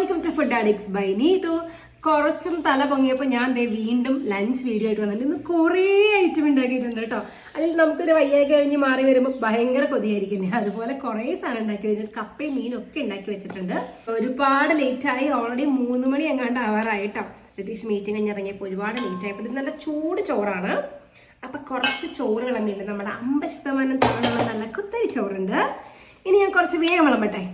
Welcome to food addicts by Neethu കുറച്ചും തല പൊങ്ങിയപ്പോൾ ഞാൻ ദേ വീണ്ടും ലഞ്ച് വീഡിയോ ആയിട്ട് വന്നിട്ട് ഇന്ന് കുറേ ഐറ്റം ഉണ്ടാക്കിയിട്ടുണ്ട് കേട്ടോ അതിൽ നമുക്കൊരു വയ്യായി കഴിഞ്ഞ് മാറി വരുമ്പോൾ ഭയങ്കര കൊതിയായിരിക്കില്ലേ? അതുപോലെ കുറേ സാധനം ഉണ്ടാക്കി വെച്ചിട്ട് കപ്പയും മീനും ഒക്കെ ഉണ്ടാക്കി വെച്ചിട്ടുണ്ട്. ഒരുപാട് ലേറ്റായി ഓൾറെഡി മൂന്ന് മണി എങ്ങാണ്ട് ആവാറായി കേട്ടോ രതീഷ് മീറ്റിംഗ് കഴിഞ്ഞ് ഇറങ്ങിയപ്പോൾ ഒരുപാട് ലേറ്റായി അപ്പോൾ ഇത് നല്ല ചൂട് ചോറാണ്. അപ്പൊ കുറച്ച് ചോറ് വിളമ്പിയുണ്ട് നമ്മുടെ അമ്പത് ശതമാനം തവണ നല്ല കുത്തരി ചോറുണ്ട്. ഇനി ഞാൻ കുറച്ച് വേഗം വിളമ്പട്ടെ?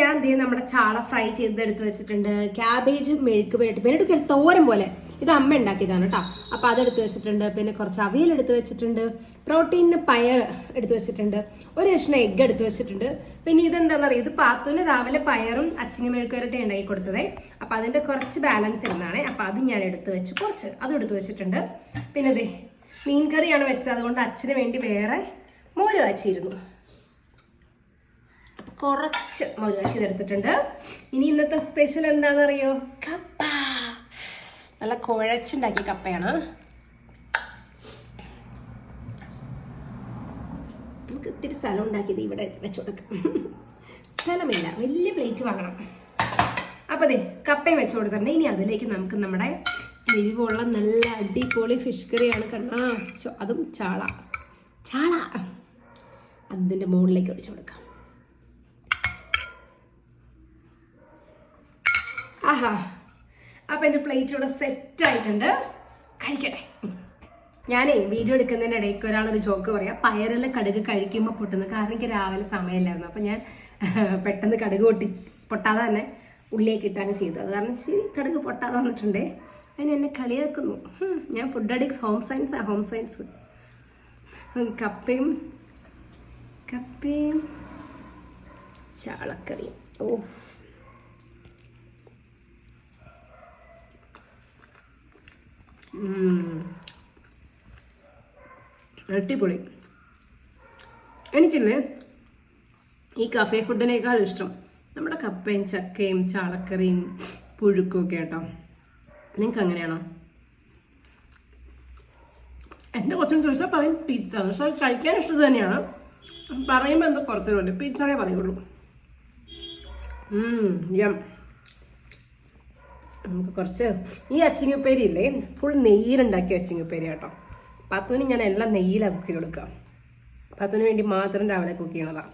ഞാൻ എന്ത് ചെയ്യും നമ്മുടെ ചാള ഫ്രൈ ചെയ്ത് എടുത്ത് വെച്ചിട്ടുണ്ട് ക്യാബേജ് മെഴുക്ക് പുരട്ടി മെഴുക്ക് തോരൻ പോലെ. ഇത് അമ്മ ഉണ്ടാക്കിയതാണ് കേട്ടോ. അപ്പൊ അതെടുത്ത് വെച്ചിട്ടുണ്ട്. പിന്നെ കുറച്ച് അവിയൽ എടുത്ത് വെച്ചിട്ടുണ്ട്. പ്രോട്ടീനിന് പയർ എടുത്ത് വെച്ചിട്ടുണ്ട്. ഒരു കഷ്ണം എഗ്ഗ് എടുത്ത് വെച്ചിട്ടുണ്ട്. പിന്നെ ഇതെന്താണെന്ന് അറിയാം ഇത് പാത്തുവിന് രാവിലെ പയറും അച്ചിങ്ങ മെഴുക്ക് പുരട്ടി ഉണ്ടാക്കി കൊടുത്തതേ. അപ്പൊ അതിന്റെ കുറച്ച് ബാലൻസ് ഇരുന്നാണ് അപ്പൊ അത് ഞാൻ എടുത്ത് വെച്ച്. കുറച്ച് അതും എടുത്ത് വെച്ചിട്ടുണ്ട്. പിന്നെ ഇതേ മീൻ കറിയാണ് വെച്ചത്. അതുകൊണ്ട് അച്ഛന് വേണ്ടി വേറെ മോര് കാച്ചിരുന്നു കുറച്ച് മോര് കാച്ചി എടുത്തിട്ടുണ്ട് ഇനി ഇന്നത്തെ സ്പെഷ്യൽ എന്താണെന്നറിയോ? കപ്പ. നല്ല കുഴച്ചുണ്ടാക്കിയ കപ്പയാണ്. നമുക്ക് ഇത്തിരി സ്ഥലം ഉണ്ടാക്കിയത് ഇവിടെ വെച്ചു കൊടുക്കാം സ്ഥലമില്ല വലിയ പ്ലേറ്റ് വാങ്ങണം. അപ്പോൾ അതെ കപ്പയും വെച്ച് കൊടുത്തിട്ടുണ്ട്. ഇനി അതിലേക്ക് നമുക്ക് നമ്മുടെ എരിവുള്ള നല്ല അടിപൊളി ഫിഷ് കറിയാണ് കണ്ണാ അതും ചാള. ചാള. അതിന്റെ മുകളിലേക്ക് ഒഴിച്ചു കൊടുക്കാം. ആഹാ. അപ്പം എന്റെ പ്ലേറ്റ് ഇവിടെ സെറ്റ് ആയിട്ടുണ്ട്. കഴിക്കട്ടെ. ഞാനേ വീഡിയോ എടുക്കുന്നതിന്റെ ഇടയ്ക്ക് ഒരാളൊരു ജോക്ക് പറയാം. പയറിലെ കടുക് കഴിക്കുമ്പോൾ പൊട്ടുന്നു കാരണം എനിക്ക് രാവിലെ സമയമില്ലായിരുന്നു. അപ്പം ഞാൻ പെട്ടെന്ന് കടുക് പൊട്ടി പൊട്ടാതെ തന്നെ ഉള്ളിലേക്ക് ഇട്ടാണ് ചെയ്തു. അത് കാരണം ശരി കടുക് പൊട്ടാതെ വന്നിട്ടുണ്ടേ. അതിന് എന്നെ കളിയാക്കുന്നു. ഞാൻ ഫുഡ് അഡിക്സ് ഹോം സയൻസ് ആ ഹോം സയൻസ് കപ്പയും കപ്പയും ചാളക്കറിയും. ഓഫ്. അടിപൊളി. എനിക്കില്ലേ ഈ കഫേ ഫുഡിനേക്കാൾ ഇഷ്ടം നമ്മുടെ കപ്പയും ചക്കയും ചാളക്കറിയും പുഴുക്കും ഒക്കെ കേട്ടോ നിങ്ങൾക്ക് അങ്ങനെയാണോ എന്റെ കൊച്ചിന് ചോദിച്ചാൽ പറയും പിസ്സ അത് കഴിക്കാൻ ഇഷ്ടം തന്നെയാണ്. പറയുമ്പോൾ എന്തോ കുറച്ചേ കൊണ്ട് പിസ്സയെ പറയുള്ളൂ. യം നമുക്ക് കുറച്ച് ഈ അച്ചിങ്ങപ്പേരി ഇല്ലേ ഫുൾ നെയ്യിലുണ്ടാക്കിയ അച്ചിങ്ങപ്പേരി കേട്ടോ. പത്തുവിന് ഞാൻ എല്ലാം നെയ്യിലാണ് കുക്ക് ചെയ്ത് കൊടുക്കുക പത്തുവിന് വേണ്ടി മാത്രം രാവിലെ കുക്ക് ചെയ്യണതാണ്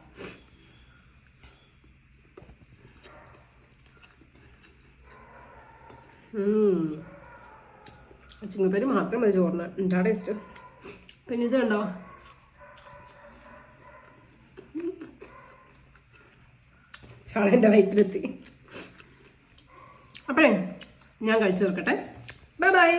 അച്ചിങ്ങപ്പേരി മാത്രം മതി ചോറിന്. എന്താ ടേസ്റ്റ് പിന്നെ ഇത് കണ്ടോ? ചാളന്റെ വയറ്റിലെത്തി. അപ്പോഴേ ഞാൻ കഴിച്ചു തീർക്കട്ടെ. Bye bye